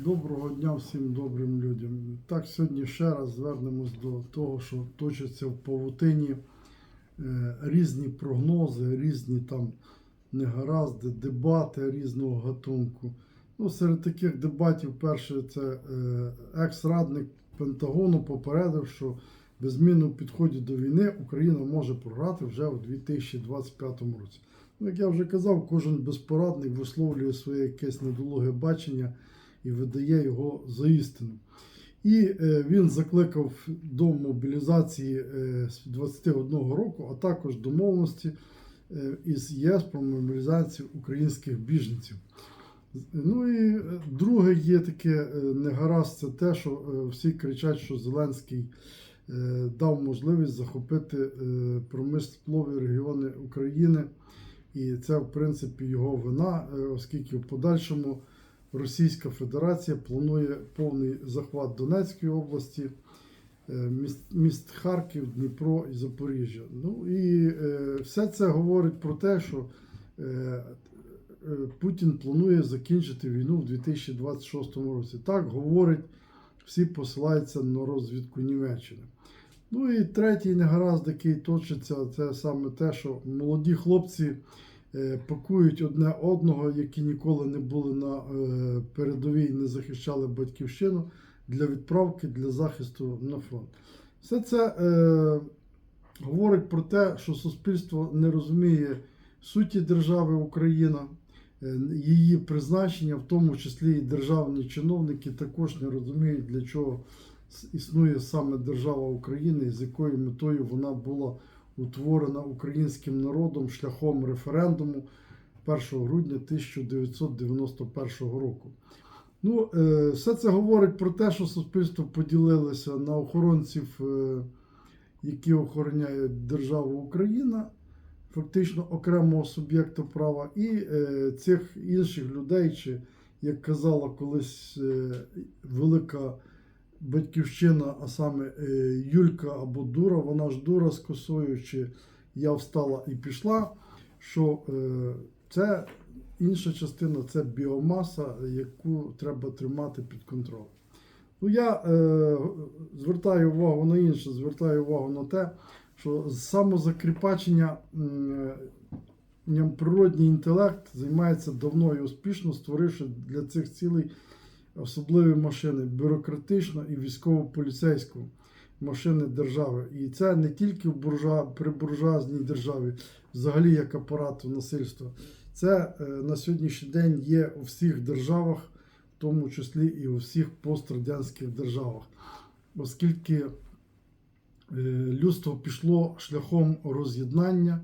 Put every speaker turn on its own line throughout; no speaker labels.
Доброго дня всім добрим людям. Так, сьогодні ще раз звернемось до того, що точиться в павутині е, різні прогнози, різні там негаразди, дебати різного гатунку. Ну, серед таких дебатів, перше, це е, екс-радник Пентагону попередив, що без зміни у підході до війни Україна може програти вже у 2025 році. Ну, як я вже казав, кожен безпорадник висловлює своє якесь недолуге бачення і видає його за істину. І е, він закликав до мобілізації е, з 21 року, а також домовленості е, із ЄС про мобілізацію українських біженців. Ну і друге є таке негаразд, це те, що всі кричать, що Зеленський дав можливість захопити промислові регіони України. І це, в принципі, його вина, оскільки в подальшому Російська Федерація планує повний захват Донецької області, е, міст, міст Харків, Дніпро і Запоріжжя. Ну і е, все це говорить про те, що е, Путін планує закінчити війну в 2026 році. Так говорить, всі посилаються на розвідку Німеччини. Ну і третій негаразд, який точиться, це саме те, що молоді хлопці пакують одне одного, які ніколи не були на е, передовій, не захищали батьківщину для відправки для захисту на фронт. Все це е, говорить про те, що суспільство не розуміє суті держави Україна, е, її призначення, в тому числі і державні чиновники також не розуміють, для чого існує саме держава України, і з якою метою вона була утворена українським народом шляхом референдуму 1 грудня 1991 року. Ну, е, все це говорить про те, що суспільство поділилося на охоронців, е, які охороняють державу Україна, фактично окремого суб'єкту права, і е, цих інших людей, чи, як казала колись велика батьківщина, а саме е, Юлька або Дура, вона ж дура з косою, чи я встала і пішла, що е, це інша частина це біомаса, яку треба тримати під контролем. Ну, я е, звертаю увагу на інше, звертаю увагу на те, що самозакріпачення ням природній інтелект займається давно і успішно, створивши для цих цілей особливі машини бюрократично і військово-поліцейську машини держави. І це не тільки в буржуа, при буржуазній державі, взагалі як апарату насильства. Це е, на сьогоднішній день є у всіх державах, в тому числі і у всіх пострадянських державах, оскільки е, людство пішло шляхом роз'єднання,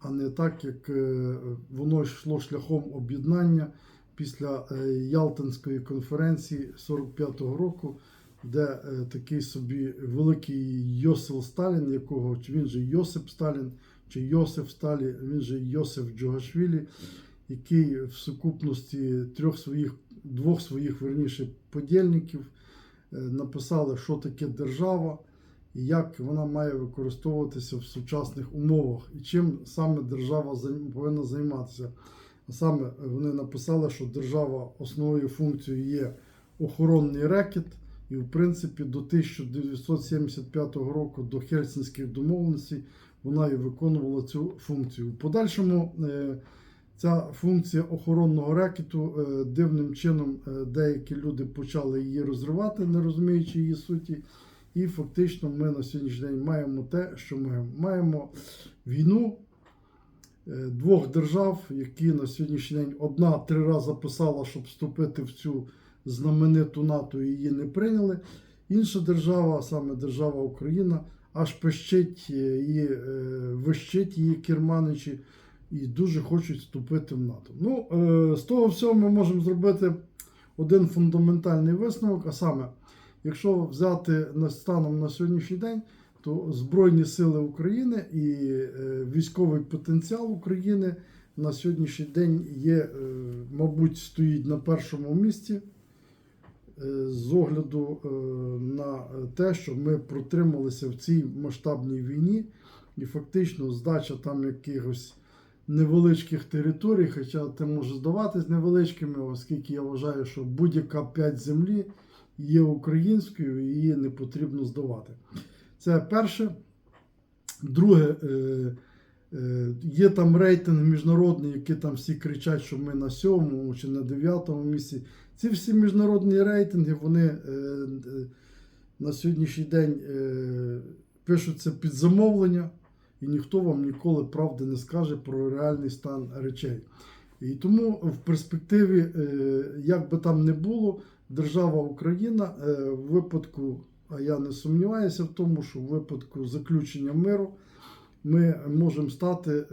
а не так, як е, воно йшло шляхом об'єднання після е, Ялтинської конференції 45-го року, де е, такий собі великий Йосиф Сталін, якого чи він же Йосип Сталін, чи Йосиф Сталін, він же Йосиф Джогашвілі, який в сукупності трьох своїх, двох своїх верніше подільників е, написали, що таке держава і як вона має використовуватися в сучасних умовах, і чим саме держава повинна займатися. А саме вони написали, що держава основною функцією є охоронний рекет, і в принципі до 1975 року до Хельсінських домовленостей вона і виконувала цю функцію. В подальшому е, ця функція охоронного рекету е, дивним чином е, деякі люди почали її розривати, не розуміючи її суті. І фактично ми на сьогоднішній день маємо те, що ми маємо війну е, двох держав, які на сьогоднішній день одна три рази писала, щоб вступити в цю знамениту НАТО, і її не прийняли. Інша держава, саме держава Україна, аж пищить е, і е, вищить її керманичі і дуже хочуть вступити в НАТО. Ну, е, з того всього ми можемо зробити один фундаментальний висновок, а саме, якщо взяти станом на сьогоднішній день, то Збройні Сили України і е, військовий потенціал України на сьогоднішній день є, е, мабуть, стоїть на першому місці е, з огляду на те, що ми протрималися в цій масштабній війні, і фактично здача там якихось невеличких територій, хоча це може здаватись невеличкими, оскільки я вважаю, що будь-яка п'ять землі є українською і її не потрібно здавати. Це перше. Друге, е, е, є там рейтинг міжнародний, які там всі кричать, що ми на сьомому чи на дев'ятому місці. Ці всі міжнародні рейтинги, вони е, на сьогоднішній день пишуться під замовлення, і ніхто вам ніколи правди не скаже про реальний стан речей. І тому в перспективі, як би там не було, держава Україна в випадку, а я не сумніваюся в тому, що в випадку заключення миру ми можемо стати е,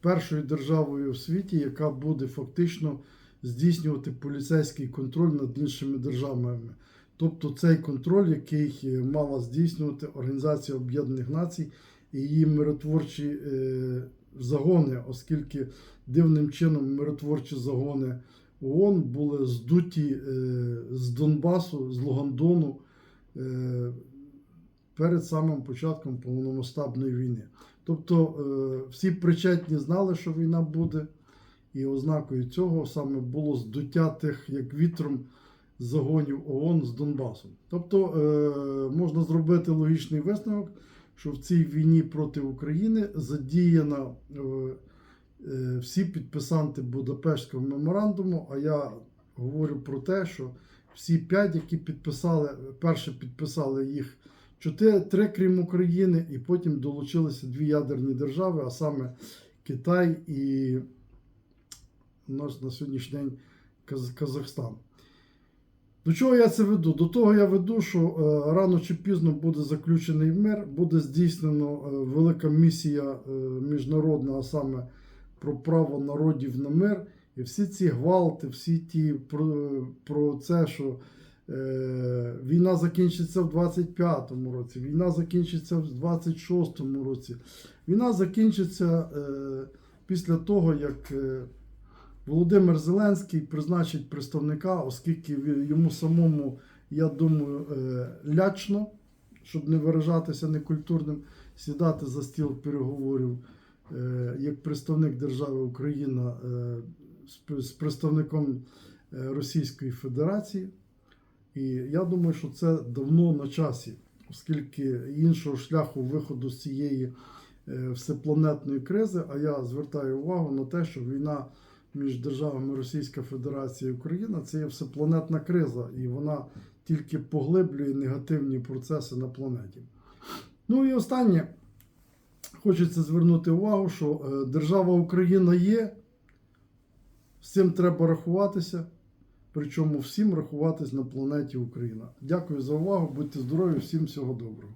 першою державою в світі, яка буде фактично здійснювати поліцейський контроль над іншими державами. Тобто цей контроль, який е, мала здійснювати Організація Об'єднаних Націй і її миротворчі е, загони, оскільки дивним чином миротворчі загони ООН були здуті е, з Донбасу, з Лугандону е, перед самим початком повномасштабної війни. Тобто е, всі причетні знали, що війна буде, і ознакою цього саме було здуття тих, як вітром, загонів ООН з Донбасу. Тобто можна зробити логічний висновок, що в цій війні проти України задіяно е, всі підписанти Будапештського меморандуму. А я говорю про те, що всі п'ять, які підписали, перше підписали їх чотири, три, крім України, і потім долучилися дві ядерні держави, а саме Китай і у нас на сьогоднішній день Казахстан. До чого я це веду? До того я веду, що е, рано чи пізно буде заключений мир, буде здійснено е, велика місія е, міжнародна, а саме про право народів на мир. І всі ці гвалти, всі ті про, про це, що е, війна закінчиться в 25-му році, війна закінчиться в 26-му році. Війна закінчиться е, після того, як е, Володимир Зеленський призначить представника, оскільки йому самому, я думаю, е, лячно, щоб не виражатися некультурним, сідати за стіл переговорів як представник держави Україна е, з представником е, Російської Федерації. І я думаю, що це давно на часі, оскільки іншого шляху виходу з цієї е, всепланетної кризи, а я звертаю увагу на те, що війна між державами Російська Федерація і Україна це є всепланетна криза, і вона тільки поглиблює негативні процеси на планеті. Ну і останнє, хочеться звернути увагу, що е, держава Україна є, з цим треба рахуватися. Причому всім рахуватись на планеті Україна. Дякую за увагу, будьте здорові, всім всього доброго.